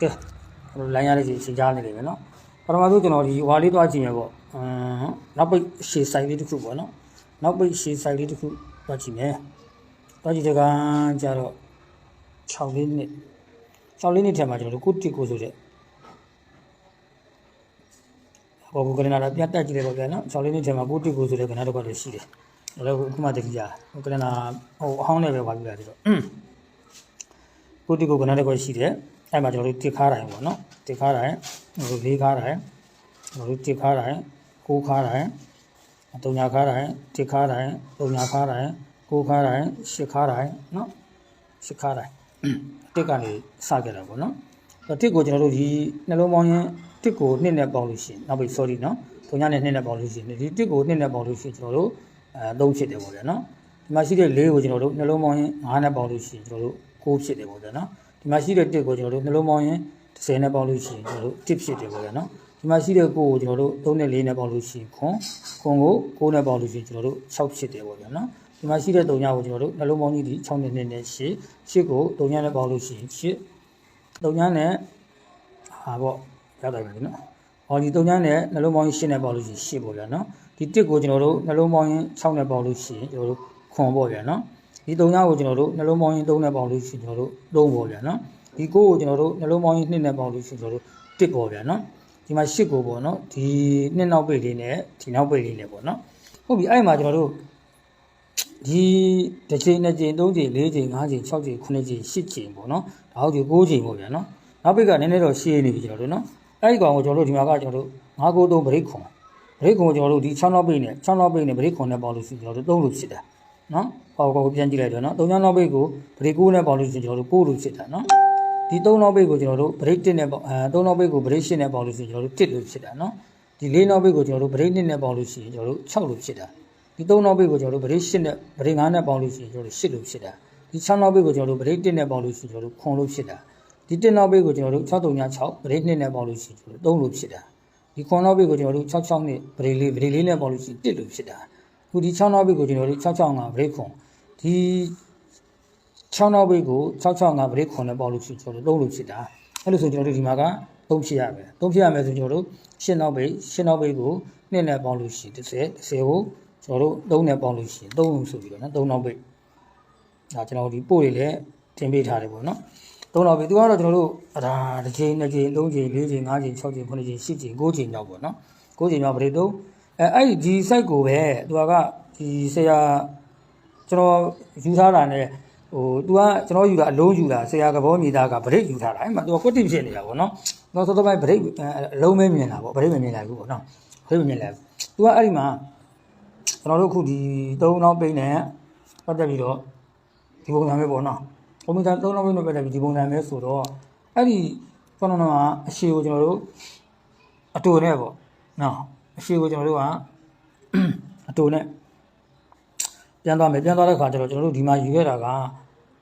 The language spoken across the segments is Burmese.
ကဲကျွန်တော်လိုင်းရတဲ့စီစီကြားနေတယ်ပဲเนาะပထမဆုံးကျွန်တော်ဒီဝါလေးသွားကြည့်မယ်ပေါ့အမ်နောက်ပိတ်ရှေ့ဆိုင်လေးတစ်ခုပေါ့เนาะနောက်ပိတ်ရှေ့ဆိုင်လေးတစ်ခုသွားကြည့်မယ်သွားကြည့်တဲ့ကကြတော့6လေးနှစ်6လေးနှစ်ထဲမှာကျွန်တော်တို့ကုတိကိုဆိုတဲ့ဟောဘုကရနာပြတ်တက်ကြည့်တယ်ပေါ့ဗျာနော်6လေးနှစ်ထဲမှာကုတိကိုဆိုတဲ့ကဏ္ဍတော့ကလည်းရှိတယ်ဒါလည်းခုမှတတိယဟိုကရနာဟိုအဟောင်းနဲ့ပဲပါပြရတယ်ဆိုတော့ကုတိကိုကဏ္ဍတော့ကရှိတယ် အဲ့မှာကျွန်တော်တို့တစ်ခါတိုင်းပေါ့နော်တစ်ခါတိုင်းဟိုလေးခါတိုင်းဟိုတစ်ခါတိုင်းကိုးခါတိုင်းတုံညာခါတိုင်းတစ်ခါတိုင်းတုံညာခါတိုင်းကိုးခါတိုင်းရှစ်ခါတိုင်းနော်ရှစ်ခါတိုင်းတစ်ကနေစခဲ့တာပေါ့နော်အဲ့တစ်ကိုကျွန်တော်တို့ဒီနှလုံးပေါင်းရင်တစ်ကိုနှစ်နဲ့ပေါင်းလို့ရှိရင်နောက်ပြီး sorry နော်တုံညာနဲ့နှစ်နဲ့ပေါင်းလို့ရှိရင်ဒီတစ်ကိုနှစ်နဲ့ပေါင်းလို့ရှိရင်ကျွန်တော်တို့အဲသုံးဖြစ်တယ်ပေါ့ဗျာနော်ဒီမှာရှိတဲ့လေးကိုကျွန်တော်တို့နှလုံးပေါင်းရင်ငါးနဲ့ပေါင်းလို့ရှိရင်ကျွန်တော်တို့ကိုးဖြစ်တယ်ပေါ့ဗျာနော် ဒီမှာရှိတဲ့တစ်ကိုကျွန်တော်တို့နှလုံးပေါင်းရင်30နဲ့ပေါင်းလို့ရှိရင်ကျွန်တော်တို့တစ်ဖြစ်တယ်ပေါ့ဗျာနော်ဒီမှာရှိတဲ့ကိုကိုကျွန်တော်တို့3နဲ့4နဲ့ပေါင်းလို့ရှိရင်ခွန်ခွန်ကို9နဲ့ပေါင်းလို့ရှိရင်ကျွန်တော်တို့6ဖြစ်တယ်ပေါ့ဗျာနော်ဒီမှာရှိတဲ့3ညကိုကျွန်တော်တို့နှလုံးပေါင်းကြီးဒီ6နဲ့2နဲ့8 8ကို3ညနဲ့ပေါင်းလို့ရှိရင်8 3ညနဲ့ဟာပေါ့ရောက်တယ်ပြီနော်ဟောဒီ3ညနဲ့နှလုံးပေါင်းကြီး8နဲ့ပေါင်းလို့ရှိရင်8ပေါ့ဗျာနော်ဒီ1ကိုကျွန်တော်တို့နှလုံးပေါင်းရင်6နဲ့ပေါင်းလို့ရှိရင်ကျွန်တော်တို့ခွန်ပေါ့ဗျာနော် ဒီ3ညကိုကျွန်တော်တို့နှလုံးပေါင်းရင်3နဲ့ပေါင်းလို့ရှိရင်ကျွန်တော်တို့3ပေါ့ဗျာနော်ဒီ9ကိုကျွန်တော်တို့နှလုံးပေါင်းရင်2နဲ့ပေါင်းလို့ရှိရင်ကျွန်တော်တို့1ပေါ့ဗျာနော်ဒီမှာ8ကိုပေါ့နော်ဒီနှစ်နောက်ပိတ်လေးနဲ့ဒီနောက်ပိတ်လေးနဲ့ပေါ့နော်ဟုတ်ပြီအဲ့မှာကျွန်တော်တို့ဒီတစ်ချိန်နှစ်ချိန်သုံးချိန်လေးချိန်ငါးချိန်၆ချိန်ခုနှစ်ချိန်ရှစ်ချိန်ပေါ့နော်ဒါဟုတ်ဒီ၉ချိန်ပေါ့ဗျာနော်နောက်ပိတ်ကနည်းနည်းတော့ရှည်နေပြီကျွန်တော်တို့နော်အဲ့ဒီကောင်ကိုကျွန်တော်တို့ဒီမှာကကျွန်တော်တို့9ကို3ဗရိတ်ခွန်ဗရိတ်ခွန်ကိုကျွန်တော်တို့ဒီ6နောက်ပိတ်နဲ့6နောက်ပိတ်နဲ့ဗရိတ်ခွန်နဲ့ပေါလို့ရှိရင်ကျွန်တော်တို့3လို့ဖြစ်တာနော် ဟောကိုပြန်ကြည့်လိုက်တော့နော်3နောက်ပိတ်ကိုဗရိတ်9နဲ့ပေါလို့ရှိရင်ကျွန်တော်တို့9လို့ဖြစ်တာနော်ဒီ3နောက်ပိတ်ကိုကျွန်တော်တို့ဗရိတ်1နဲ့ပေါ့အဲ3နောက်ပိတ်ကိုဗရိတ်8နဲ့ပေါလို့ရှိရင်ကျွန်တော်တို့1လို့ဖြစ်တာနော်ဒီ4နောက်ပိတ်ကိုကျွန်တော်တို့ဗရိတ်2နဲ့ပေါလို့ရှိရင်ကျွန်တော်တို့6လို့ဖြစ်တာဒီ3နောက်ပိတ်ကိုကျွန်တော်တို့ဗရိတ်8နဲ့ဗရိတ်9နဲ့ပေါလို့ရှိရင်ကျွန်တော်တို့8လို့ဖြစ်တာဒီ6နောက်ပိတ်ကိုကျွန်တော်တို့ဗရိတ်1နဲ့ပေါလို့ရှိရင်ကျွန်တော်တို့9လို့ဖြစ်တာဒီ1နောက်ပိတ်ကိုကျွန်တော်တို့6 3 6ဗရိတ်2နဲ့ပေါလို့ရှိရင်ကျွန်တော်တို့3လို့ဖြစ်တာဒီ9နောက်ပိတ်ကိုကျွန်တော်တို့6 6နဲ့ဗရိတ်4ဗရိတ်4နဲ့ပေါလို့ရှိရင်1လို့ဖြစ်တာအခုဒီ6နောက်ပိတ်ကိုကျွန်တော်တို့6 6 5ဗရိတ်ခွန် ဒီ6နောက်ပိတ်ကို665ဗရိတ်ခွန်နဲ့ပေါလို့ရှိရင်ကျွန်တော်တို့3လို့ဖြစ်တာအဲ့လိုဆိုကျွန်တော်တို့ဒီမှာက3ဖြစ်ရမယ်3ဖြစ်ရမယ်ဆိုကျွန်တော်တို့8နောက်ပိတ်8နောက်ပိတ်ကို2နဲ့ပေါလို့ရှိရင်30 30ကိုကျွန်တော်တို့3နဲ့ပေါလို့ရှိရင်3လို့ဆိုပြီးတော့နော်3နောက်ပိတ်ဒါကျွန်တော်ဒီပို့တွေလည်းတင်ပေးထားတယ်ပေါ့နော်3နောက်ပိတ်သူကတော့ကျွန်တော်တို့အဒါတစ်ချိန်နှစ်ချိန်သုံးချိန်လေးချိန်ငါးချိန်၆ချိန်ခုနှစ်ချိန်ရှစ်ချိန်ကိုးချိန်တော့ပေါ့နော်ကိုးချိန်တော့ဗရိတ်တော့အဲအဲ့ဒီဒီ site ကိုပဲသူကဒီဆရာ ကျွန်တော်ယူထားတာ ਨੇ ဟို तू ကကျွန်တော်ယူတာအလုံးယူတာဆရာကဘောမြေသားကဗရိတ်ယူထားတာအဲ့မှာ तू ကကွတ်တိဖြစ်နေတာပေါ့နော်တော့သောတော့ပိုင်းဗရိတ်အလုံးမဲမြင်တာပေါ့ဗရိတ်မမြင်လိုက်ဘူးပေါ့နော်ဗရိတ်မမြင်လိုက်ဘူး तू ကအဲ့ဒီမှာကျွန်တော်တို့အခုဒီသုံးနောက်ပိန်းနဲ့ပတ်သက်ပြီးတော့ဒီပုံစံမျိုးပေါ့နော်ပုံစံသုံးနောက်ပိန်းနဲ့ပတ်သက်ပြီးဒီပုံစံမျိုးဆိုတော့အဲ့ဒီကျွန်တော်တို့ကအရှိကိုကျွန်တော်တို့အတူနဲ့ပေါ့နော်အရှိကိုကျွန်တော်တို့ကအတူနဲ့ ပြန်သွားမယ်ပြန်သွားတဲ့ခါကျတော့ကျွန်တော်တို့ဒီမှာယူခဲ့တာက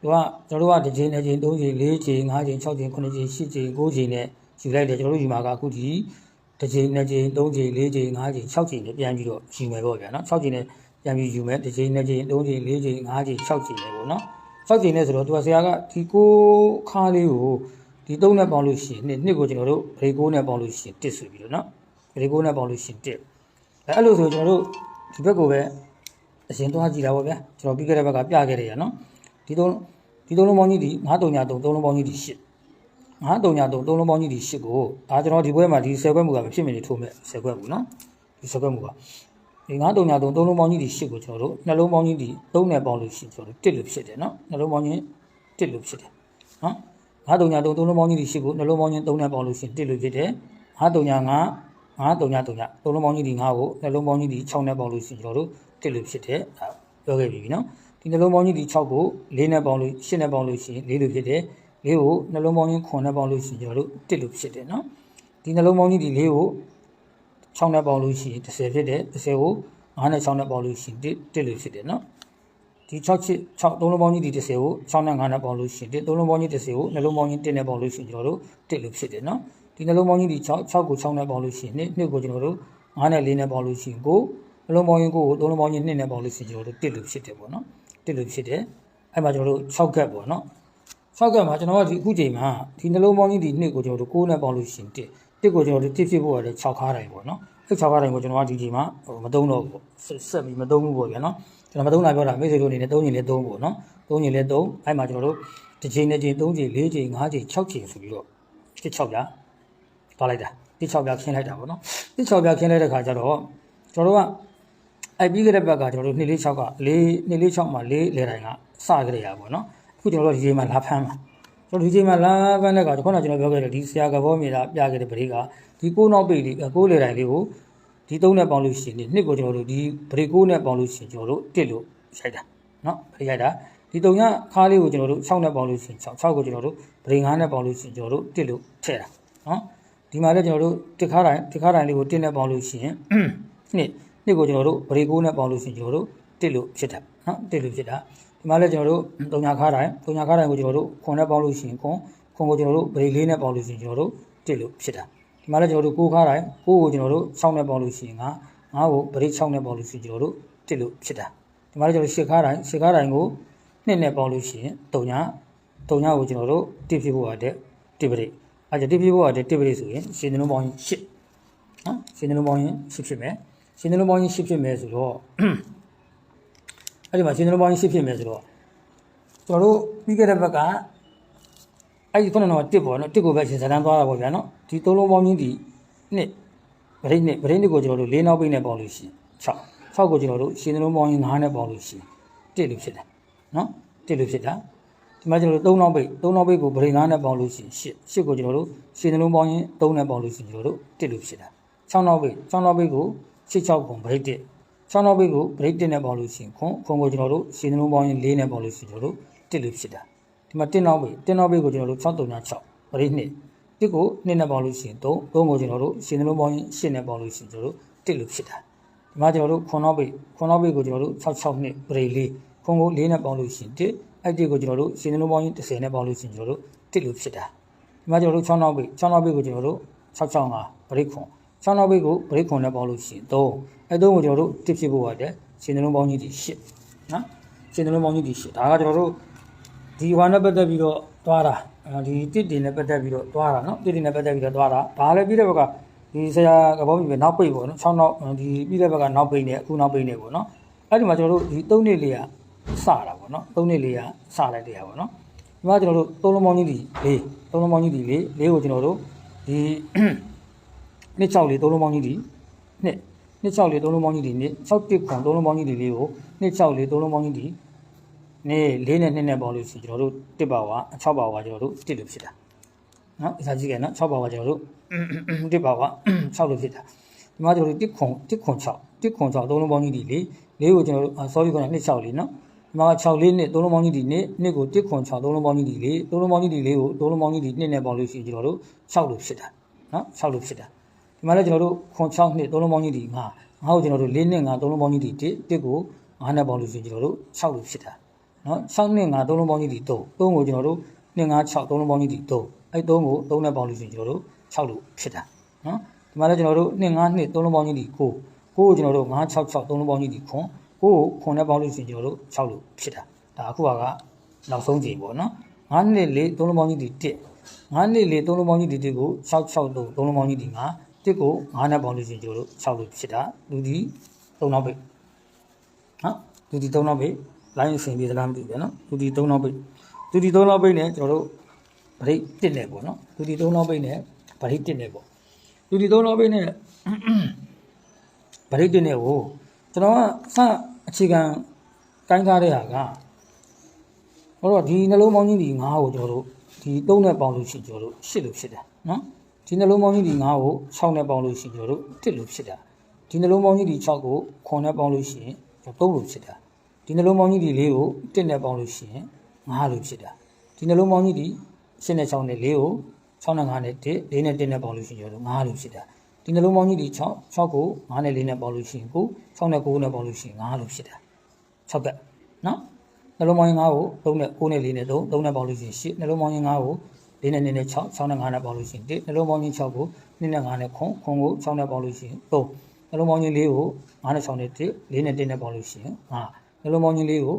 သူကကျွန်တော်တို့ကတစ်ချိန်တစ်ချိန်သုံးချိန်လေးချိန်ငါးချိန်၆ချိန်ခုနှစ်ချိန်ရှစ်ချိန်ကိုးချိန်နဲ့ယူလိုက်တယ်ကျွန်တော်တို့ယူမှာကအခုဒီတစ်ချိန်နှစ်ချိန်သုံးချိန်လေးချိန်ငါးချိန်၆ချိန်နဲ့ပြန်ပြီးတော့ယူမယ်ပေါ့ဗျာနော်၆ချိန်နဲ့ပြန်ပြီးယူမယ်တစ်ချိန်နှစ်ချိန်သုံးချိန်လေးချိန်ငါးချိန်၆ချိန်နဲ့ပေါ့နော်၆ချိန်နဲ့ဆိုတော့သူကဆရာကဒီကိုခါလေးကိုဒီသုံးနဲ့ပေါင်းလို့ရှိရင်နှစ်နှစ်ကိုကျွန်တော်တို့ဗရေကိုးနဲ့ပေါင်းလို့ရှိရင်တစ်ဆိုပြီးတော့နော်ဗရေကိုးနဲ့ပေါင်းလို့ရှိရင်တစ်အဲအဲ့လိုဆိုကျွန်တော်တို့ဒီဘက်ကိုပဲ အရင်သွားကြည့်တာပေါ့ဗျာကျွန်တော်ပြီးခဲ့တဲ့ဘက်ကပြခဲ့တယ်ရနော်ဒီသုံးဒီသုံးလုံးပေါင်းကြီးဒီ933သုံးလုံးပေါင်းကြီးဒီ8 933သုံးလုံးပေါင်းကြီးဒီ8ကိုဒါကျွန်တော်ဒီဘွဲမှာဒီ10ခွက်မူကမဖြစ်မနေထိုးမဲ့10ခွက်မူနော်ဒီ10ခွက်မူကဒီ933သုံးလုံးပေါင်းကြီးဒီ8ကိုကျွန်တော်တို့နှလုံးပေါင်းကြီးဒီ3နဲ့ပေါင်းလို့ရှိရင်ကျွန်တော်တို့1လို့ဖြစ်တယ်နော်နှလုံးပေါင်းကြီး1လို့ဖြစ်တယ်နော်933သုံးလုံးပေါင်းကြီးဒီ8ကိုနှလုံးပေါင်းကြီး3နဲ့ပေါင်းလို့ရှိရင်1လို့ဖြစ်တယ်935 933သုံးလုံးပေါင်းကြီးဒီ9ကိုနှလုံးပေါင်းကြီးဒီ6နဲ့ပေါင်းလို့ရှိရင်ကျွန်တော်တို့ တစ်လို့ဖြစ်တယ်ဒါပြောခဲ့ပြီနော်ဒီနှလုံးပေါင်းကြီးဒီ6ကို4နဲ့ပေါင်းလို့8နဲ့ပေါင်းလို့ရှိရင်4လို့ဖြစ်တယ်4ကိုနှလုံးပေါင်းကြီး9နဲ့ပေါင်းလို့ရှိရင်ကျွန်တော်တို့တစ်လို့ဖြစ်တယ်နော်ဒီနှလုံးပေါင်းကြီးဒီ4ကို6နဲ့ပေါင်းလို့ရှိရင်10ဖြစ်တယ်10ကို9နဲ့6နဲ့ပေါင်းလို့ရှိရင်တစ်လို့ဖြစ်တယ်နော်ဒီ6ချစ်6သုံးလုံးပေါင်းကြီးဒီ10ကို6နဲ့9နဲ့ပေါင်းလို့ရှိရင်တစ်သုံးလုံးပေါင်းကြီး10ကိုနှလုံးပေါင်းကြီး1နဲ့ပေါင်းလို့ရှိရင်ကျွန်တော်တို့တစ်လို့ဖြစ်တယ်နော်ဒီနှလုံးပေါင်းကြီးဒီ6 6ကို6နဲ့ပေါင်းလို့ရှိရင်2 2ကိုကျွန်တော်တို့9နဲ့4နဲ့ပေါင်းလို့ရှိရင်9 နှလုံးပေါင်းရင်ကိုကိုသုံးလုံးပေါင်းရင်နှစ်နဲ့ပေါင်းလို့ရှိရင်ကျွန်တော်တို့တစ်လို့ဖြစ်တယ်ပေါ့နော်တစ်လို့ဖြစ်တယ်အဲ့မှာကျွန်တော်တို့6ကက်ပေါ့နော်6ကမှာကျွန်တော်ကဒီအခုချိန်မှာဒီနှလုံးပေါင်းကြီးဒီနှစ်ကိုကျွန်တော်တို့6နဲ့ပေါင်းလို့ရှိရင်1 1ကိုကျွန်တော်တို့1ဖြစ်ဖို့ရတယ်6ခါတိုင်းပေါ့နော်အဲ့6ခါတိုင်းကိုကျွန်တော်ကဒီချိန်မှာဟိုမသုံးတော့ဘူးပေါ့ဆက်ဆက်ပြီးမသုံးဘူးပေါ့ဗျာနော်ကျွန်တော်မသုံးတာပြောတာမိတ်ဆွေတို့အနေနဲ့သုံးရင်လည်းသုံးပေါ့နော်သုံးရင်လည်းသုံးအဲ့မှာကျွန်တော်တို့တစ်ချိန်တစ်ချိန်3ချိန်4ချိန်5ချိန်6ချိန်ဆိုပြီးတော့တစ်6ပြသွားလိုက်တာတစ်6ပြခင်းလိုက်တာပေါ့နော်တစ်6ပြခင်းလိုက်တဲ့ခါကျတော့ကျွန်တော်တို့က အဲ့ပြီးခဲ့တဲ့ဘက်ကကျွန်တော်တို့2 4 6က4 2 4 6မှာ4လေတိုင်းကစကြရပါပေါ့နော်အခုကျွန်တော်တို့ဒီချိန်မှာလာဖမ်းမှာကျွန်တော်ဒီချိန်မှာလာဖမ်းတဲ့ခါခုနကကျွန်တော်ပြောခဲ့တဲ့ဒီဆရာကဘောမြေတာပြခဲ့တဲ့ပရိကဒီကိုးနောက်ပိတ်လေးကိုးလေတိုင်းလေးကိုဒီသုံးနဲ့ပေါင်းလို့ရှိရင်နှစ်ကိုကျွန်တော်တို့ဒီပရိကိုးနဲ့ပေါင်းလို့ရှိရင်ကျွန်တော်တို့တစ်လို့ရိုက်တာနော်ပရိရိုက်တာဒီတုံညခါးလေးကိုကျွန်တော်တို့6နဲ့ပေါင်းလို့ရှိရင်6 6ကိုကျွန်တော်တို့ပရိ9နဲ့ပေါင်းလို့ရှိရင်ကျွန်တော်တို့တစ်လို့ထည့်တာနော်ဒီမှာလည်းကျွန်တော်တို့တစ်ခါတိုင်းတစ်ခါတိုင်းလေးကိုတစ်နဲ့ပေါင်းလို့ရှိရင်နှစ် နှစ်ကိုကျွန်တော်တို့ပရိကိုးနဲ့ပေါင်းလို့ရှိရင်ကျွန်တော်တို့တစ်လို့ဖြစ်တာနော်တစ်လို့ဖြစ်တာဒီမှာလည်းကျွန်တော်တို့တုံညခါးတိုင်းတုံညခါးတိုင်းကိုကျွန်တော်တို့ခွန်နဲ့ပေါင်းလို့ရှိရင်ခွန်ခွန်ကိုကျွန်တော်တို့ပရိလေးနဲ့ပေါင်းလို့ရှိရင်ကျွန်တော်တို့တစ်လို့ဖြစ်တာဒီမှာလည်းကျွန်တော်တို့ကိုးခါးတိုင်းကိုးကိုကျွန်တော်တို့6နဲ့ပေါင်းလို့ရှိရင်ငါငါကိုပရိ6နဲ့ပေါင်းလို့ရှိရင်ကျွန်တော်တို့တစ်လို့ဖြစ်တာဒီမှာလည်းကျွန်တော်ရှစ်ခါးတိုင်းရှစ်ခါးတိုင်းကိုနှစ်နဲ့ပေါင်းလို့ရှိရင်တုံညတုံညကိုကျွန်တော်တို့တစ်ဖြစ်ဖို့ရတဲ့တစ်ပရိအဲကြောင့်တစ်ဖြစ်ဖို့ရတဲ့တစ်ပရိဆိုရင်ရှင်နှလုံးပေါင်းရင်8နော်ရှင်နှလုံးပေါင်းရင်8ဖြစ်မယ် ရှင်နှလုံးပေါင်းရင်8ဖြစ်မယ်ဆိုတော့အဲ့ဒီမှာရှင်နှလုံးပေါင်းရင်8ဖြစ်မယ်ဆိုတော့ကျွန်တော်တို့ပြီးခဲ့တဲ့ဘက်ကအဲ့ဒီခုနကတော့တစ်ပေါ့နော်တစ်ကိုပဲရှင်စတန်းသွားတာပေါ့ဗျာနော်ဒီသုံးလုံးပေါင်းချင်းဒီနှစ်ဗရိတ်နှစ်ဗရိတ်နှစ်ကိုကျွန်တော်တို့၄နောက်ပိတ်နဲ့ပေါင်းလို့ရှိရင်6 6ကိုကျွန်တော်တို့ရှင်နှလုံးပေါင်းရင်9နဲ့ပေါင်းလို့ရှိရင်တစ်လို့ဖြစ်တယ်နော်တစ်လို့ဖြစ်တာဒီမှာကျွန်တော်တို့3နောက်ပိတ်3နောက်ပိတ်ကိုဗရိတ်9နဲ့ပေါင်းလို့ရှိရင်8 8ကိုကျွန်တော်တို့ရှင်နှလုံးပေါင်းရင်3နဲ့ပေါင်းလို့ရှိရင်ကျွန်တော်တို့တစ်လို့ဖြစ်တာ6နောက်ပိတ်6နောက်ပိတ်ကို 66ပုံ break 1 6နောက်ပိတ်ကို break 1နဲ့ပေါင်းလို့ရှိရင်ခွန်ခွန်ကိုကျွန်တော်တို့ရှင်းနှလုံးပေါင်းရင်4နဲ့ပေါင်းလို့ရှိရင်ကျွန်တော်တို့1လို့ဖြစ်တာဒီမှာ1နောက်ပိတ်1နောက်ပိတ်ကိုကျွန်တော်တို့6 3 6 break 2 1ကို2နဲ့ပေါင်းလို့ရှိရင်3 3ကိုကျွန်တော်တို့ရှင်းနှလုံးပေါင်းရင်8နဲ့ပေါင်းလို့ရှိရင်ကျွန်တော်တို့1လို့ဖြစ်တာဒီမှာကျွန်တော်တို့ခွန်နောက်ပိတ်ခွန်နောက်ပိတ်ကိုကျွန်တော်တို့66နှစ် break 4ခွန်ကို4နဲ့ပေါင်းလို့ရှိရင်1အဲ့ဒီကိုကျွန်တော်တို့ရှင်းနှလုံးပေါင်းရင်10နဲ့ပေါင်းလို့ရှိရင်ကျွန်တော်တို့1လို့ဖြစ်တာဒီမှာကျွန်တော်တို့6နောက်ပိတ်6နောက်ပိတ်ကိုကျွန်တော်တို့665 break 4 ဆောင်းနောက်ဘေးကိုဘရိတ်ခွန်နဲ့ပေါင်းလို့ရှိရင်သုံးအဲသုံးကိုကျွန်တော်တို့တစ်ဖြစ်ဖို့ရတယ်ခြေနှလုံးပေါင်းကြီးဒီရှစ်နော်ခြေနှလုံးပေါင်းကြီးဒီရှစ်ဒါကကျွန်တော်တို့ဒီဟွာနဲ့ပတ်သက်ပြီးတော့သွားတာဒီတစ်တင်နဲ့ပတ်သက်ပြီးတော့သွားတာနော်တစ်တင်နဲ့ပတ်သက်ပြီးတော့သွားတာဒါလည်းပြီးတဲ့ဘက်ကဒီဆရာကဘောပြီပဲနောက်ပိတ်ပေါ့နော်ဆောင်းနောက်ဒီပြီးတဲ့ဘက်ကနောက်ပိတ်နေအခုနောက်ပိတ်နေပေါ့နော်အဲ့ဒီမှာကျွန်တော်တို့ဒီသုံးနှစ်လေးကစတာပေါ့နော်သုံးနှစ်လေးကစလိုက်တရားပေါ့နော်ဒီမှာကျွန်တော်တို့သုံးလုံးပေါင်းကြီးဒီလေးသုံးလုံးပေါင်းကြီးဒီလေးလေးကိုကျွန်တော်တို့ဒီ နှစ်6လေးသုံးလုံးပေါင်းကြီးဒီနှစ်နှစ်6လေးသုံးလုံးပေါင်းကြီးဒီနှစ်6တစ်ခွန်သုံးလုံးပေါင်းကြီးဒီလေးကိုနှစ်6လေးသုံးလုံးပေါင်းကြီးဒီနေ့၄နဲ့2နဲ့ပေါင်းလို့ရှိရင်ကျွန်တော်တို့တစ်ပါဝါ6ပါဝါကျွန်တော်တို့တစ်လို့ဖြစ်တာနော်အစားကြည့်ခဲ့နော်6ပါဝါကျွန်တော်တို့တစ်ပါဝါ6လို့ဖြစ်တာဒီမှာကျွန်တော်တို့တစ်ခွန်တစ်ခွန်6တစ်ခွန်6သုံးလုံးပေါင်းကြီးဒီလေးလေးကိုကျွန်တော်တို့ sorry ခေါ်တာနှစ်6လေးနော်ဒီမှာ6လေးနှစ်သုံးလုံးပေါင်းကြီးဒီနှစ်နှစ်ကိုတစ်ခွန်6သုံးလုံးပေါင်းကြီးဒီလေးသုံးလုံးပေါင်းကြီးဒီလေးကိုသုံးလုံးပေါင်းကြီးဒီနှစ်နဲ့ပေါင်းလို့ရှိရင်ကျွန်တော်တို့6လို့ဖြစ်တာနော်6လို့ဖြစ်တာ ဒီမှာလည်းကျွန်တော်တို့ခွန်6နှစ်သုံးလုံးပေါင်းကြီးဒီ9 9ကိုကျွန်တော်တို့4နှစ်9သုံးလုံးပေါင်းကြီးဒီ1 1ကို9နဲ့ပေါင်းလို့ရှိရင်ကျွန်တော်တို့6လို့ဖြစ်တာနော်6နှစ်9သုံးလုံးပေါင်းကြီးဒီ3 3ကိုကျွန်တော်တို့2 9 6သုံးလုံးပေါင်းကြီးဒီ3အဲ့3ကို3နဲ့ပေါင်းလို့ရှိရင်ကျွန်တော်တို့6လို့ဖြစ်တာနော်ဒီမှာလည်းကျွန်တော်တို့2 9နှစ်သုံးလုံးပေါင်းကြီးဒီ9 9ကိုကျွန်တော်တို့9 6 6သုံးလုံးပေါင်းကြီးဒီခွန်ကိုကိုခွန်နဲ့ပေါင်းလို့ရှိရင်ကျွန်တော်တို့6လို့ဖြစ်တာဒါအခုကနောက်ဆုံးကြိမ်ပေါ့နော်9နှစ်4သုံးလုံးပေါင်းကြီးဒီ1 9နှစ်4သုံးလုံးပေါင်းကြီးဒီ1ကို6 6သုံးသုံးလုံးပေါင်းကြီးဒီ9 1ကို9နဲ့ပေါင်းလို့ရှိရင်ကျွန်တော်တို့6လို့ဖြစ်တာလူဒီ3နောက်ပိတ်နော်လူဒီ3နောက်ပိတ်လိုင်းအဆင်ပြေသလားမသိဘူးဗျာနော်လူဒီ3နောက်ပိတ်လူဒီ3နောက်ပိတ်နဲ့ကျွန်တော်တို့ဗရိတ်1နဲ့ပေါ့နော်လူဒီ3နောက်ပိတ်နဲ့ဗရိတ်1နဲ့ပေါ့လူဒီ3နောက်ပိတ်နဲ့ဗရိတ်1နဲ့ကိုကျွန်တော်ကစအခြေခံကိုင်းထားတဲ့ဟာကဟောတော့ဒီနှလုံးပေါင်းကြီးဒီ9ကိုကျွန်တော်တို့ဒီ3နဲ့ပေါင်းလို့ရှိရင်ကျွန်တော်တို့8လို့ဖြစ်တယ်နော် ဒီနှလုံးပေါင်းကြီးဒီ9ကို6နဲ့ပေါင်းလို့ရှိရင်ကျွန်တော်တို့1လို့ဖြစ်တာဒီနှလုံးပေါင်းကြီးဒီ6ကို9နဲ့ပေါင်းလို့ရှိရင်3လို့ဖြစ်တာဒီနှလုံးပေါင်းကြီးဒီ4ကို1နဲ့ပေါင်းလို့ရှိရင်9လို့ဖြစ်တာဒီနှလုံးပေါင်းကြီးဒီ8နဲ့6နဲ့4ကို6နဲ့5နဲ့1 4နဲ့1နဲ့ပေါင်းလို့ရှိရင်ကျွန်တော်တို့9လို့ဖြစ်တာဒီနှလုံးပေါင်းကြီးဒီ6 6ကို9နဲ့4နဲ့ပေါင်းလို့ရှိရင်ကို6နဲ့9နဲ့ပေါင်းလို့ရှိရင်9လို့ဖြစ်တာ6ကနော်နှလုံးပေါင်းရင်9ကို3နဲ့9နဲ့4နဲ့3 3နဲ့ပေါင်းလို့ရှိရင်8နှလုံးပေါင်းရင်9ကို 4နဲ့2နဲ့6 6နဲ့5နဲ့ပေါင်းလို့ရှိရင်1နှလုံးပေါင်းရင်6ကို2နဲ့5နဲ့ခွန်ခွန်ကို6နဲ့ပေါင်းလို့ရှိရင်3နှလုံးပေါင်းရင်4ကို5နဲ့6နဲ့1 4နဲ့1နဲ့ပေါင်းလို့ရှိရင်5နှလုံးပေါင်းရင်4ကို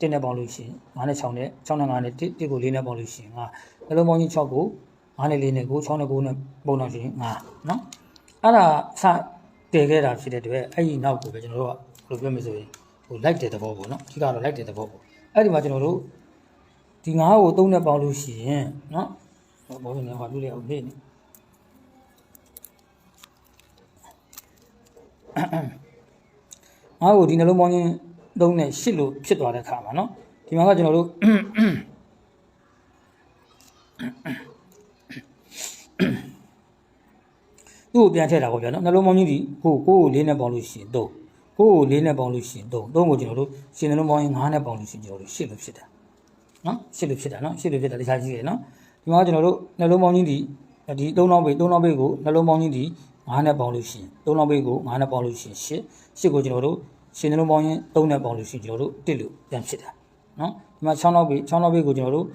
1နဲ့ပေါင်းလို့ရှိရင်9နဲ့6နဲ့6နဲ့9နဲ့1 1ကို4နဲ့ပေါင်းလို့ရှိရင်9နှလုံးပေါင်းကြီး6ကို9နဲ့4နဲ့9 6နဲ့9နဲ့ပုံတော့ရှိရင်9နော်အဲ့ဒါစတည်ခဲ့တာဖြစ်တဲ့အတွက်အဲ့ဒီနောက်ကိုပဲကျွန်တော်တို့ကဘယ်လိုပြောမလဲဆိုရင်ဟိုလိုက်တဲ့သဘောပေါ့နော်အဓိကတော့လိုက်တဲ့သဘောပေါ့အဲ့ဒီမှာကျွန်တော်တို့ဒီ9ကို3နဲ့ပေါင်းလို့ရှိရင်နော် ဘောနေဟောလူလေးဟုတ်တယ်ငါ့ကိုဒီနှလုံးပေါင်းချင်း၃နဲ့၈လို့ဖြစ်သွားတဲ့ခါမှာနော်ဒီမှာကကျွန်တော်တို့သူ့ကိုပြန်ထည့်တာပေါ့ဗျာနော်နှလုံးပေါင်းချင်းဒီကိုကိုကို၄နဲ့ပေါင်းလို့ရှိရင်၃ကိုကို၄နဲ့ပေါင်းလို့ရှိရင်၃၃ကိုကျွန်တော်တို့ရှင်နှလုံးပေါင်းချင်း၅နဲ့ပေါင်းလို့ရှိရင်ကျွန်တော်တို့၈လို့ဖြစ်တာနော်၈လို့ဖြစ်တာနော်၈လို့ဖြစ်တာတခြားကြီးရယ်နော် ဒီမှာကကျွန်တော်တို့နှလုံးပေါင်းချင်းဒီဒီသုံးနောက်ပိတ်သုံးနောက်ပိတ်ကိုနှလုံးပေါင်းချင်းဒီ9နဲ့ပေါင်းလို့ရှိရင်သုံးနောက်ပိတ်ကို9နဲ့ပေါင်းလို့ရှိရင်ရှစ်ရှစ်ကိုကျွန်တော်တို့ရှင်နှလုံးပေါင်းချင်း3နဲ့ပေါင်းလို့ရှိရင်ကျွန်တော်တို့1လို့ပြန်ဖြစ်တာနော်ဒီမှာ6နောက်ပိတ်6နောက်ပိတ်ကိုကျွန်တော်တို့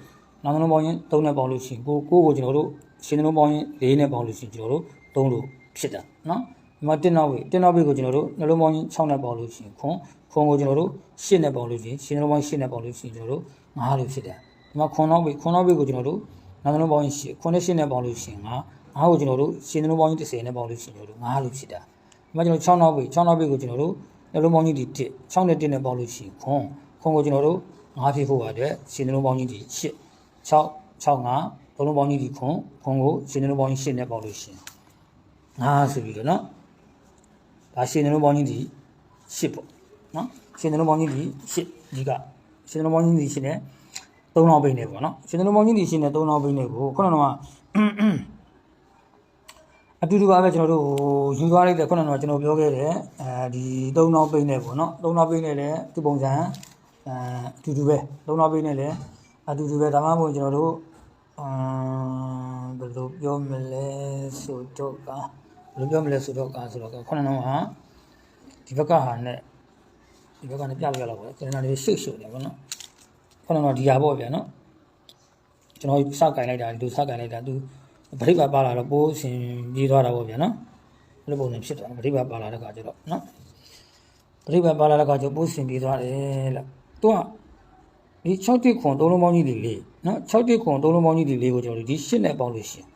နောက်နှလုံးပေါင်းချင်း3နဲ့ပေါင်းလို့ရှိရင်ကိုကိုကိုကျွန်တော်တို့ရှင်နှလုံးပေါင်းချင်း4နဲ့ပေါင်းလို့ရှိရင်ကျွန်တော်တို့3လို့ဖြစ်တာနော်ဒီမှာ1နောက်ပိတ်1နောက်ပိတ်ကိုကျွန်တော်တို့နှလုံးပေါင်းချင်း6နဲ့ပေါင်းလို့ရှိရင်ခွန်ခွန်ကိုကျွန်တော်တို့8နဲ့ပေါင်းလို့ရှိရင်ရှင်နှလုံးပေါင်း8နဲ့ပေါင်းလို့ရှိရင်ကျွန်တော်တို့9လို့ဖြစ်တယ်ဒီမှာခွန်နောက်ပိတ်ခွန်နောက်ပိတ်ကိုကျွန်တော်တို့ နိုင်ငံလုံးပေါင်းကြီး9နဲ့ပေါင်းလို့ရှိရင်9 9ကိုကျွန်တော်တို့ရှင်းသလုံးပေါင်းကြီး30နဲ့ပေါင်းလို့ရှိရင်ကျွန်တော်တို့9လို့ဖြစ်တာဒီမှာကျွန်တော်6နောက်ပိတ်6နောက်ပိတ်ကိုကျွန်တော်တို့နှလုံးပေါင်းကြီးဒီ1 6နဲ့1နဲ့ပေါင်းလို့ရှိရင်ခွန်ခွန်ကိုကျွန်တော်တို့9ဖြစ်ဖို့အတွက်ရှင်းသလုံးပေါင်းကြီးဒီ8 6 6 9လုံးပေါင်းကြီးဒီခွန်ခွန်ကိုရှင်းသလုံးပေါင်းကြီး8နဲ့ပေါင်းလို့ရှိရင်9ဆိုပြီးတော့နော်ဒါရှင်းသလုံးပေါင်းကြီးဒီ8ပေါ့နော်ရှင်းသလုံးပေါင်းကြီးဒီ8ဒီကရှင်းသလုံးပေါင်းကြီးဒီ8နဲ့ ၃လောက်ပိနေပေါ့နော်ရှင်သန်တို့မောင်ကြီးဒီရှင်နဲ့၃လောက်ပိနေကိုခုနကအတူတူပါပဲကျွန်တော်တို့ယူသွားလိုက်တဲ့ခုနကကျွန်တော်ပြောခဲ့တယ်အဲဒီ၃လောက်ပိနေပေါ့နော်၃လောက်ပိနေလည်းသူ့ပုံစံအဲအတူတူပဲ၃လောက်ပိနေလည်းအတူတူပဲဒါမှမဟုတ်ကျွန်တော်တို့အမ်ဘယ်လိုပြောမလဲဆိုတော့ကဘယ်လိုပြောမလဲဆိုတော့ကဆိုတော့ခုနကဟာဒီဘက်ကဟာနဲ့ဒီဘက်ကနဲ့ပြလိုက်ရတော့ပေါ့ကျွန်တော်လည်းရှုပ်ရှုပ်တယ်ပေါ့နော် ခုနကဒီဟာပေါ့ဗျာနော်ကျွန်တော်စကင်လိုက်တာဒီလိုစကင်လိုက်တာသူဗရိတ်ပါပါလာတော့ပိုးဆင်ပြေးသွားတာပေါ့ဗျာနော်အဲ့လိုပုံနဲ့ဖြစ်သွားဗရိတ်ပါပါလာတဲ့ခါကျတော့နော်ဗရိတ်ပါပါလာတဲ့ခါကျပိုးဆင်ပြေးသွားတယ်လို့သူကဒီ6တိခွန်သုံးလုံးပေါင်းကြီးဒီလေးနော်6တိခွန်သုံးလုံးပေါင်းကြီးဒီလေးကိုကျွန်တော်တို့ဒီ8နဲ့ပေါင်းလို့ရှိရင်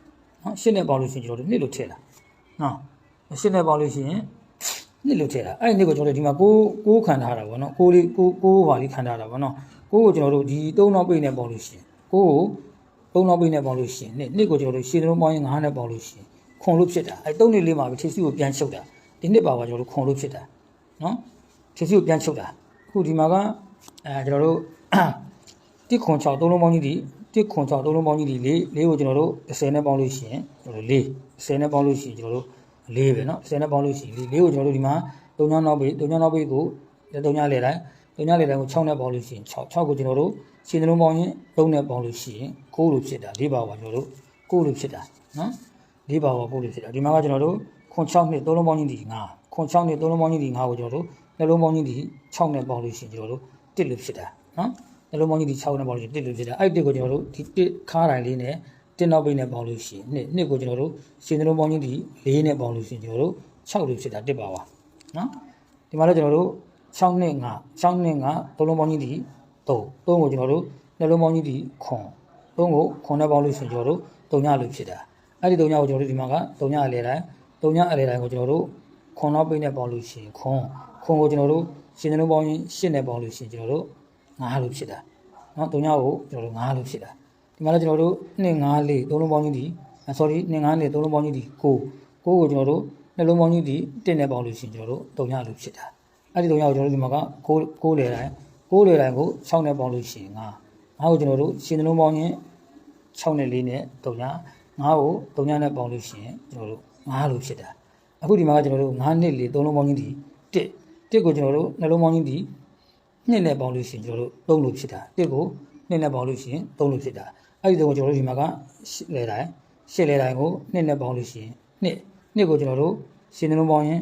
နော်8နဲ့ပေါင်းလို့ရှိရင်ကျွန်တော်တို့2လို့ထည့်တာနော်8နဲ့ပေါင်းလို့ရှိရင်2လို့ထည့်တာအဲ့ဒီ2ကိုကျွန်တော်တို့ဒီမှာ6 6ခံထားတာပေါ့နော်6လေး6 6ဟာလေးခံထားတာပေါ့နော် ကိုကိုကျွန်တော်တို့ဒီ၃နောက်ပိတ်နဲ့ပေါင်းလို့ရှိရင်ကိုကိုသုံးနောက်ပိတ်နဲ့ပေါင်းလို့ရှိရင်နှစ်နှစ်ကိုကျွန်တော်တို့ရှင်းလုံးပေါင်းရင်9နဲ့ပေါင်းလို့ရှိရင်ခွန်လို့ဖြစ်တာအဲသုံးနှစ်လေးမှာပဲထေစီကိုပြန်ချုပ်တာဒီနှစ်ပါကကျွန်တော်တို့ခွန်လို့ဖြစ်တာနော်ထေစီကိုပြန်ချုပ်တာအခုဒီမှာကအဲကျွန်တော်တို့တစ်ခွန်6သုံးလုံးပေါင်းကြီးဒီတစ်ခွန်6သုံးလုံးပေါင်းကြီးဒီလေးလေးကိုကျွန်တော်တို့10နဲ့ပေါင်းလို့ရှိရင်ကျွန်တော်တို့လေး10နဲ့ပေါင်းလို့ရှိရင်ကျွန်တော်တို့လေးပဲเนาะ10နဲ့ပေါင်းလို့ရှိရင်လေးလေးကိုကျွန်တော်တို့ဒီမှာ3ညနောက်ပိတ်3ညနောက်ပိတ်ကို3ညလေတိုင်း 3ညလေတိုင်းကို6နဲ့ပေါင်းလို့ရှိရင်6 6ကိုကျွန်တော်တို့ရှင်းနှလုံးပေါင်းရင်3နဲ့ပေါင်းလို့ရှိရင်9လို့ဖြစ်တာ၄ပါးပါကျွန်တော်တို့9လို့ဖြစ်တာနော်၄ပါးပါ9လို့ဖြစ်တာဒီမှာကကျွန်တော်တို့ခွန်6နှစ်3လုံးပေါင်းချင်းဒီ9ခွန်6နှစ်3လုံးပေါင်းချင်းဒီ9ကိုကျွန်တော်တို့နှလုံးပေါင်းချင်းဒီ6နဲ့ပေါင်းလို့ရှိရင်ကျွန်တော်တို့1လို့ဖြစ်တာနော်နှလုံးပေါင်းချင်းဒီ6နဲ့ပေါင်းလို့ရှိရင်1လို့ဖြစ်တာအဲ့1ကိုကျွန်တော်တို့ဒီ1ခါတိုင်းလေးနဲ့1နောက်ပိတ်နဲ့ပေါင်းလို့ရှိရင်နှစ်နှစ်ကိုကျွန်တော်တို့ရှင်းနှလုံးပေါင်းချင်းဒီ4နဲ့ပေါင်းလို့ရှိရင်ကျွန်တော်တို့6လို့ဖြစ်တာ1ပါပါနော်ဒီမှာလည်းကျွန်တော်တို့ 6နှစ်9 6နှစ်93လုံးပေါင်းချင်းဒီ3 3ကိုကျွန်တော်တို့နှလုံးပေါင်းကြီးဒီခွန်3ကိုခွန်နဲ့ပေါင်းလို့ရှိရင်ကျွန်တော်တို့3ညလို့ဖြစ်တာအဲ့ဒီ3ညကိုကျွန်တော်တို့ဒီမှာက3ညအလဲတိုင်း3ညအလဲတိုင်းကိုကျွန်တော်တို့ခွန်နောက်ပိတ်နဲ့ပေါင်းလို့ရှိရင်ခွန်ခွန်ကိုကျွန်တော်တို့ရှင်းနှလုံးပေါင်းရင်8နဲ့ပေါင်းလို့ရှိရင်ကျွန်တော်တို့9လို့ဖြစ်တာเนาะ3ညကိုကျွန်တော်တို့9လို့ဖြစ်တာဒီမှာလည်းကျွန်တော်တို့2 5 4 3လုံးပေါင်းကြီးဒီ sorry 2 5 4 3လုံးပေါင်းကြီးဒီ9 9ကိုကျွန်တော်တို့နှလုံးပေါင်းကြီးဒီ1နဲ့ပေါင်းလို့ရှိရင်ကျွန်တော်တို့3ညလို့ဖြစ်တာ အဲ့ဒီ3ညကိုကျွန်တော်တို့ဒီမှာက9 9လဲတိုင်း6လေတိုင်းကို6နဲ့ပေါင်းလို့ရှိရင်9 9ကိုကျွန်တော်တို့ရှင်းနှလုံးပေါင်းရင်6နဲ့4နဲ့3ည9ကို3ညနဲ့ပေါင်းလို့ရှိရင်ကျွန်တော်တို့9လို့ဖြစ်တာအခုဒီမှာကကျွန်တော်တို့9နှစ်4 3လုံးပေါင်းချင်းဒီ1 1ကိုကျွန်တော်တို့နှလုံးပေါင်းချင်းဒီ2နဲ့ပေါင်းလို့ရှိရင်ကျွန်တော်တို့3လို့ဖြစ်တာ1ကို2နဲ့ပေါင်းလို့ရှိရင်3လို့ဖြစ်တာအဲ့ဒီတော့ကျွန်တော်တို့ဒီမှာကလေတိုင်း8လေတိုင်းကို2နဲ့ပေါင်းလို့ရှိရင်2 2ကိုကျွန်တော်တို့ရှင်းနှလုံးပေါင်းရင်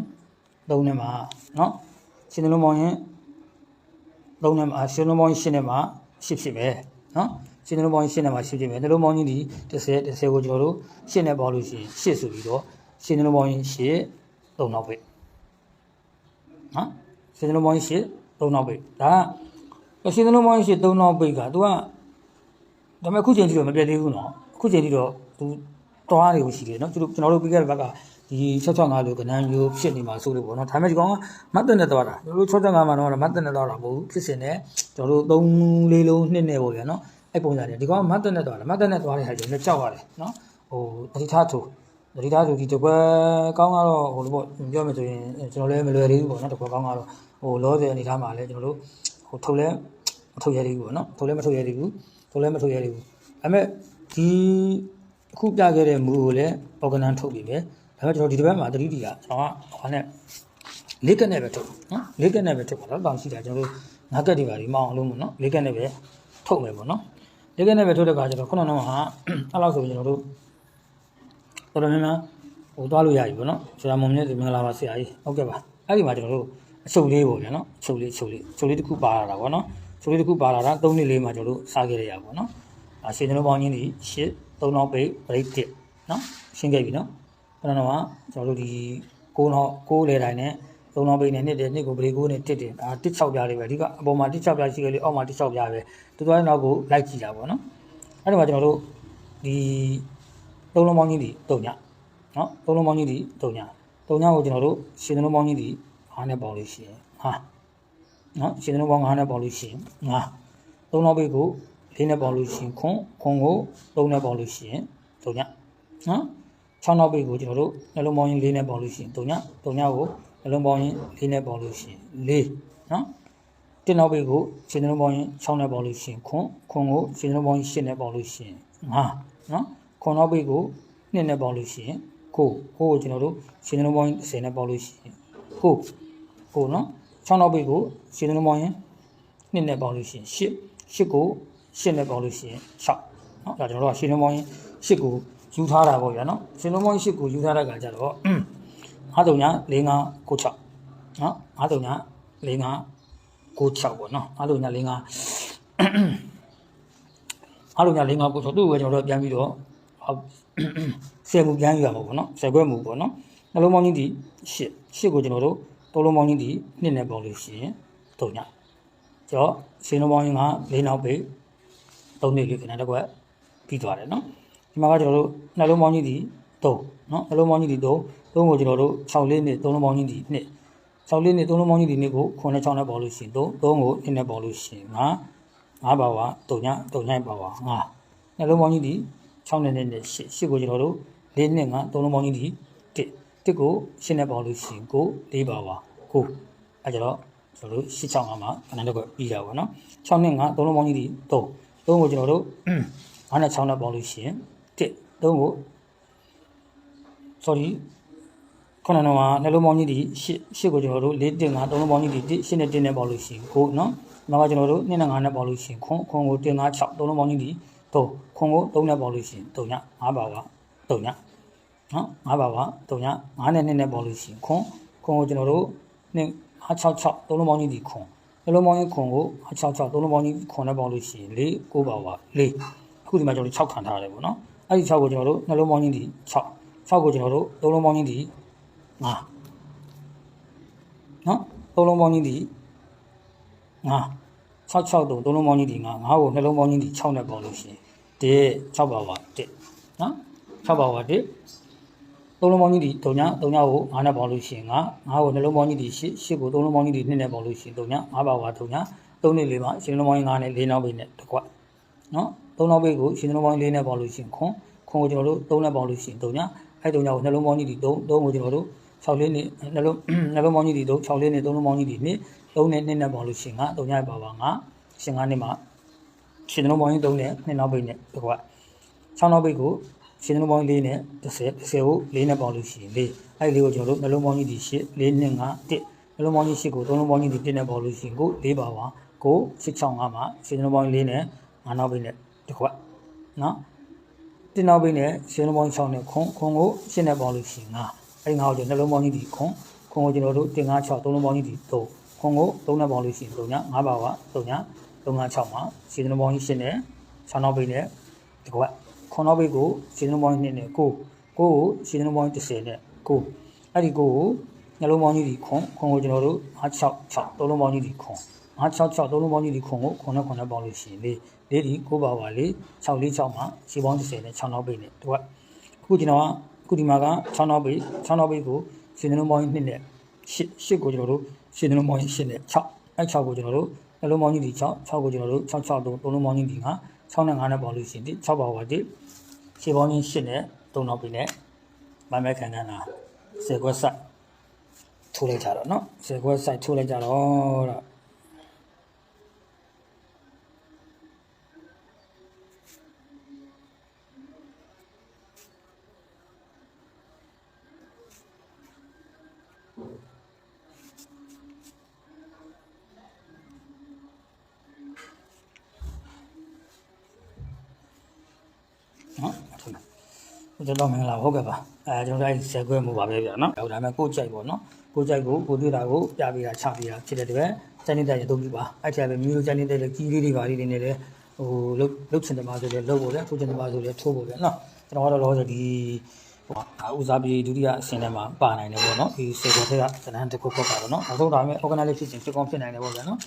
3နဲ့မှာเนาะ ရှင်းနှလုံးပေါင်းရင်သုံးနဲ့မှာရှင်းလုံးပေါင်းရှင်းနဲ့မှာရှစ်ဖြစ်ပဲနော်ရှင်းလုံးပေါင်းရှင်းနဲ့မှာရှစ်ဖြစ်ပဲနှလုံးပေါင်းကြီးဒီ30 30ကိုကျွန်တော်တို့ရှင်းနဲ့ပေါင်းလို့ရှိရင်ရှစ်ဆိုပြီးတော့ရှင်းလုံးပေါင်းရင်ရှစ်သုံးနောက်ပဲနော်ရှင်းလုံးပေါင်းရှစ်သုံးနောက်ပဲဒါကအရှင်သလုံးပေါင်းရှိ3နောက်ပိတ်က तू ကဒါပေမဲ့အခုချိန်ထိတော့မပြတ်သေးဘူးနော်အခုချိန်ထိတော့ तू တွားနေလို့ရှိတယ်နော်ကျွန်တော်ကျွန်တော်တို့ပြီးခဲ့တဲ့ဘက်က ဒီ665လို့ကနန်းမျိုးဖြစ်နေမှာဆိုလို့ပေါ့နော်ဒါပေမဲ့ဒီကောင်ကမတ်တက်နဲ့သွားတာကျွန်တော်တို့665မှာတော့မတ်တက်နဲ့သွားတာမဟုတ်ဘူးဖြစ်စင်နဲ့ကျွန်တော်တို့3လေးလုံးနှစ်နဲ့ပေါ့ဗျာနော်အဲ့ပုံစံတွေဒီကောင်ကမတ်တက်နဲ့သွားတာမတ်တက်နဲ့သွားတဲ့ဟာကျွန်တော်ကြောက်ရတယ်နော်ဟိုအတိထားသူအတိထားသူဒီတကွယ်ကောင်းကတော့ဟိုလိုပေါ့ပြောမယ်ဆိုရင်ကျွန်တော်လည်းမလွယ်သေးဘူးပေါ့နော်တကွယ်ကောင်းကတော့ဟိုလောဆယ်အနေထားမှာလည်းကျွန်တော်တို့ဟိုထုတ်လဲမထုတ်ရသေးဘူးပေါ့နော်ထုတ်လဲမထုတ်ရသေးဘူးထုတ်လဲမထုတ်ရသေးဘူးဒါပေမဲ့ဒီအခုပြခဲ့တဲ့မူကိုလည်း organ ထုတ်ပြီပဲ ဒါပေမဲ့ကျွန်တော်ဒီတစ်ပတ်မှာသတိတီကကျွန်တော်ကဟိုနဲ့လေးကက်နဲ့ပဲထုတ်နော်လေးကက်နဲ့ပဲထုတ်ပါတော့တောင်ရှိတာကျွန်တော်တို့ငါးကက်တွေပါဒီမအောင်လို့မို့နော်လေးကက်နဲ့ပဲထုတ်မယ်ပေါ့နော်လေးကက်နဲ့ပဲထုတ်တဲ့ခါကျတော့ခုနကတော့ဟာအဲ့လောက်ဆိုကျွန်တော်တို့တော်တော်များများဟိုသွားလို့ရပြီပေါ့နော်ဆရာမုံမြတ်ဒီမင်္ဂလာပါဆရာကြီးဟုတ်ကဲ့ပါအဲ့ဒီမှာကျွန်တော်တို့အချုပ်လေးပေါ့ဗျာနော်အချုပ်လေးအချုပ်လေးအချုပ်လေးတစ်ခုပါလာတာပေါ့နော်အချုပ်လေးတစ်ခုပါလာတာ၃နှစ်လေးမှာကျွန်တော်တို့စားခဲ့ရရပါပေါ့နော်အရှင်ကျွန်တော်ပေါင်းချင်းဒီရှစ်၃နောက်ပိတ်ပရိတ်တစ်နော်ရှင်းခဲ့ပြီနော် ခုနကတော့ကျွန်တော်တို့ဒီ၉နောက်၉လေတိုင်းနဲ့သုံးနောက်ပိတ်နဲ့နှစ်တယ်နှစ်ကိုပရိတ်ကိုနဲ့တစ်တယ်ဒါတစ်6ပြားလေးပဲအဓိကအပေါ်မှာတစ်6ပြားရှိခဲ့လေအောက်မှာတစ်6ပြားပဲတူသွားတဲ့နောက်ကိုလိုက်ကြည့်တာပေါ့နော်အဲ့ဒီမှာကျွန်တော်တို့ဒီသုံးလုံးပေါင်းချင်းဒီတုံညနော်သုံးလုံးပေါင်းချင်းဒီတုံညတုံညကိုကျွန်တော်တို့ရှင်းသုံးလုံးပေါင်းချင်းဒီအားနဲ့ပေါင်းလို့ရှိရင်ဟာနော်ရှင်းသုံးလုံးပေါင်း9နဲ့ပေါင်းလို့ရှိရင်9သုံးနောက်ပိတ်ကို၄နဲ့ပေါင်းလို့ရှိရင်ခွန်ခွန်ကို3နဲ့ပေါင်းလို့ရှိရင်တုံညနော် 6နောက်ပိတ်ကိုကျွန်တော်တို့နှလုံးပေါင်းရင်း၄နဲ့ပေါင်းလို့ရှိရင်၃ည၃ညကိုနှလုံးပေါင်းရင်း၄နဲ့ပေါင်းလို့ရှိရင်၄နော်တစ်နောက်ပိတ်ကိုခြေနှလုံးပေါင်းရင်း6နဲ့ပေါင်းလို့ရှိရင်ခွန်ခွန်ကိုခြေနှလုံးပေါင်းရင်း၈နဲ့ပေါင်းလို့ရှိရင်၅နော်ခွန်နောက်ပိတ်ကို2နဲ့ပေါင်းလို့ရှိရင်ကိုကိုကိုကျွန်တော်တို့ခြေနှလုံးပေါင်းရင်း10နဲ့ပေါင်းလို့ရှိရင်ကိုကိုနော်6နောက်ပိတ်ကိုခြေနှလုံးပေါင်းရင်း2နဲ့ပေါင်းလို့ရှိရင်8 8ကို8နဲ့ပေါင်းလို့ရှိရင်6နော်ဒါကျွန်တော်တို့ကခြေနှလုံးပေါင်းရင်း8ကို ယူထားတာပေါ့ဗျာနော်စင်လုံးပေါင်း၈ကိုယူထားတဲ့ခါကျတော့53ညာ4596နော်53ညာ4596ပေါ့နော်53ညာ45အားလုံးညာ၄ငါကိုဆိုသူ့ကိုကျွန်တော်တို့ပြန်ပြီးတော့ဆယ်မူပြန်ယူရမှာပေါ့နော်ဆယ်ခွဲမူပေါ့နော်နှလုံးပေါင်းကြီးဒီ၈၈ကိုကျွန်တော်တို့သုံးလုံးပေါင်းကြီးဒီနှစ်နဲ့ပေါင်းလို့ရှိရင်၃ညကျော်ရှင်းလုံးပေါင်းကြီးက၄နောက်ပေ၃နှစ်ကြီးခဏတစ်ခွက်ပြီးသွားတယ်နော် မှာကကျွန်တော်တို့နှလုံးပေါင်းကြီးဒီ3နော်နှလုံးပေါင်းကြီးဒီ3 3ကိုကျွန်တော်တို့6လေးနှစ်3လုံးပေါင်းကြီးဒီ2 6လေးနှစ်3လုံးပေါင်းကြီးဒီ2ကို9နဲ့6နဲ့ပေါလို့ရှိရင်3 3ကို1နဲ့ပေါလို့ရှိရင်9 9ပါဝါ3ည3ညပါဝါ9နှလုံးပေါင်းကြီးဒီ6နဲ့နဲ့8 8ကိုကျွန်တော်တို့၄နှစ်က3လုံးပေါင်းကြီးဒီ1 1ကို8နဲ့ပေါလို့ရှိရင်9 4ပါဝါ9အဲကြတော့ကျွန်တော်တို့665မှာခဏတော့ပြီးတာပေါ့နော်6နဲ့9 3လုံးပေါင်းကြီးဒီ3 3ကိုကျွန်တော်တို့9နဲ့6နဲ့ပေါင်းလို့ရှိရင် 1 3ကို sorry ခုနကနှလုံးပေါင်းကြီးဒီ8 8ကိုကျွန်တော်တို့4 1 5 3လုံးပေါင်းကြီးဒီ1 8နဲ့1နဲ့ပေါင်းလို့ရှိရင်9နော်ဒီမှာကကျွန်တော်တို့2နဲ့5နဲ့ပေါင်းလို့ရှိရင်ခွန်ခွန်ကို1 5 6 3လုံးပေါင်းကြီးဒီ3ခွန်ကို3နဲ့ပေါင်းလို့ရှိရင်3ည5ပါပါ3ညနော်5ပါပါ3ည5နဲ့2နဲ့ပေါင်းလို့ရှိရင်ခွန်ခွန်ကိုကျွန်တော်တို့2 5 6 6 3လုံးပေါင်းကြီးဒီခွန်နှလုံးပေါင်းကြီးခွန်ကို6 6 6 3လုံးပေါင်းကြီးခွန်နဲ့ပေါင်းလို့ရှိရင်4 9ပါပါ4အခုဒီမှာကျွန်တော်တို့6ခံထားရတယ်ပေါ့နော် အဲ့ဒီ6ကိုကျွန်တော်တို့နှလုံးပေါင်းကြီးဒီ6 6ကိုကျွန်တော်တို့3လုံးပေါင်းကြီးဒီ5နော်3လုံးပေါင်းကြီးဒီ5 6 6တုံ3လုံးပေါင်းကြီးဒီ5 5ကိုနှလုံးပေါင်းကြီးဒီ6နဲ့ပေါင်းလို့ရှိရင်1 6ပါပါ1နော်6ပါပါ1သုံးလုံးပေါင်းကြီးဒီ3ည3ညကို9နဲ့ပေါင်းလို့ရှိရင်9 9ကိုနှလုံးပေါင်းကြီးဒီ10 10ကိုသုံးလုံးပေါင်းကြီးဒီ2နဲ့ပေါင်းလို့ရှိရင်3ည9ပါပါ3ည3နဲ့4ပါရှင်လုံးပေါင်းကြီး9နဲ့4နောက်ပိတ်နဲ့တစ်ခွက်နော် 3နောက်ပိတ်ကိုရှင်လုံးပေါင်း4နဲ့ပေါင်းလို့ရှိရင်ခွန်ခွန်ကိုကျွန်တော်တို့3နဲ့ပေါင်းလို့ရှိရင်3ညအဲ့3ညကိုနှလုံးပေါင်းကြီးဒီ3 3ကိုကျွန်တော်တို့6လေးနဲ့နှလုံးနှလုံးပေါင်းကြီးဒီ3 6လေးနဲ့3လုံးပေါင်းကြီးဒီ2 3နဲ့2နဲ့ပေါင်းလို့ရှိရင်9 3ညပါပါ9ရှင်9နှစ်မှာရှင်လုံးပေါင်းကြီး3နဲ့2နောက်ပိတ်နဲ့တစ်ခွက်6နောက်ပိတ်ကိုရှင်းနှလုံးပေါင်းလေးနဲ့30 30ကို၄နဲ့ပေါင်းလို့ရှိရင်၄အဲ့ဒီလေးကိုကျွန်တော်တို့နှလုံးပေါင်းကြီးဒီ8 4နဲ့5 1နှလုံးပေါင်းကြီး8ကို3လုံးပေါင်းကြီးဒီ1နဲ့ပေါင်းလို့ရှိရင်ကို၄ပါပါကို665မှာရှင်းနှလုံးပေါင်းလေးနဲ့5နောက်ပိတ်နဲ့ တစ်ခွက်နော်တင်နောက်ပိတ်နဲ့ရှင်းနှလုံးပေါင်း6နဲ့ခွန်ခွန်ကို8နဲ့ပေါင်းလို့ရှိရင်5အဲ့ဒီ5ကိုကျွန်တော်နှလုံးပေါင်းကြီးဒီခွန်ခွန်ကိုကျွန်တော်တို့တင်5 6 3လုံးပေါင်းကြီးဒီ3ခွန်ကို3နဲ့ပေါင်းလို့ရှိရင်3ည5ပါပါ3ည3 5 6မှာရှင်းနှလုံးပေါင်းကြီး8နဲ့6နောက်ပိတ်နဲ့တစ်ခွက်ခွန်နောက်ဘိတ်ကိုရှင်းလုံးပေါင်း2နဲ့9 9ကိုရှင်းလုံးပေါင်း30နဲ့9အဲ့ဒီ9ကိုနှလုံးပေါင်းကြီးဒီခွန်ခွန်ကိုကျွန်တော်တို့56 6သုံးလုံးပေါင်းကြီးဒီခွန် 966သုံးလုံးပေါင်းကြီးဒီခွန်ကိုခွန်နဲ့ခွန်နဲ့ပေါင်းလို့ရှိရင်လေလေးဒီ9ပါပါလေ646မှာရှေးပေါင်း30နဲ့6နောက်ပိတ်နဲ့တို့ကအခုကျွန်တော်ကအခုဒီမှာက6နောက်ပိတ်6နောက်ပိတ်ကိုရှင်းလုံးပေါင်းကြီး2နဲ့8 8ကိုကျွန်တော်တို့ရှင်းလုံးပေါင်းကြီး8နဲ့6အဲ6ကိုကျွန်တော်တို့နှလုံးပေါင်းကြီးဒီ6 6ကိုကျွန်တော်တို့663သုံးလုံးပေါင်းကြီးဒီမှာ6နဲ့5နဲ့ပေါင်းလို့ရှိရင်ဒီ6ပါပါဒီရှေးပေါင်းကြီး8နဲ့3နောက်ပိတ်နဲ့မမဲခံတာလား10ခွက်ဆက်ထိုးလိုက်ကြတော့เนาะ10ခွက်ဆက်ထိုးလိုက်ကြတော့ ကျွန်တော်မင်္ဂလာဟုတ်ကဲ့ပါအဲကျွန်တော်အဲ့ဇက်ခွဲမှုပါပဲဗျာနော်ဟုတ်ဒါပေမဲ့ကိုယ်ကြိုက်ပေါ့နော်ကိုယ်ကြိုက်ကိုကိုတွေ့တာကိုပြပေးတာချပေးတာဖြစ်တဲ့တပည့်စနေတဲ့အသုံးပြပါအဲ့ထက်ပဲမျိုးလိုစနေတဲ့ကြီးလေးတွေပါလေးတွေနဲ့လည်းဟိုလုတ်လုတ်ချင်တယ်ပါဆိုလည်းလုတ်ဖို့လေထိုးချင်တယ်ပါဆိုလည်းထိုးဖို့လေနော်ကျွန်တော်ကတော့လောဆယ်ဒီဟိုဦးစားပြီးဒုတိယအဆင့်ထဲမှာပါနိုင်တယ်ပေါ့နော်ဒီစေကောထက်ကဇနန်တစ်ခုခုပါတော့နော်နောက်ဆုံးဒါပေမဲ့ organize ဖြစ်ခြင်းဖြစ်ကောင်းဖြစ်နိုင်တယ်ပေါ့ဗျာနော်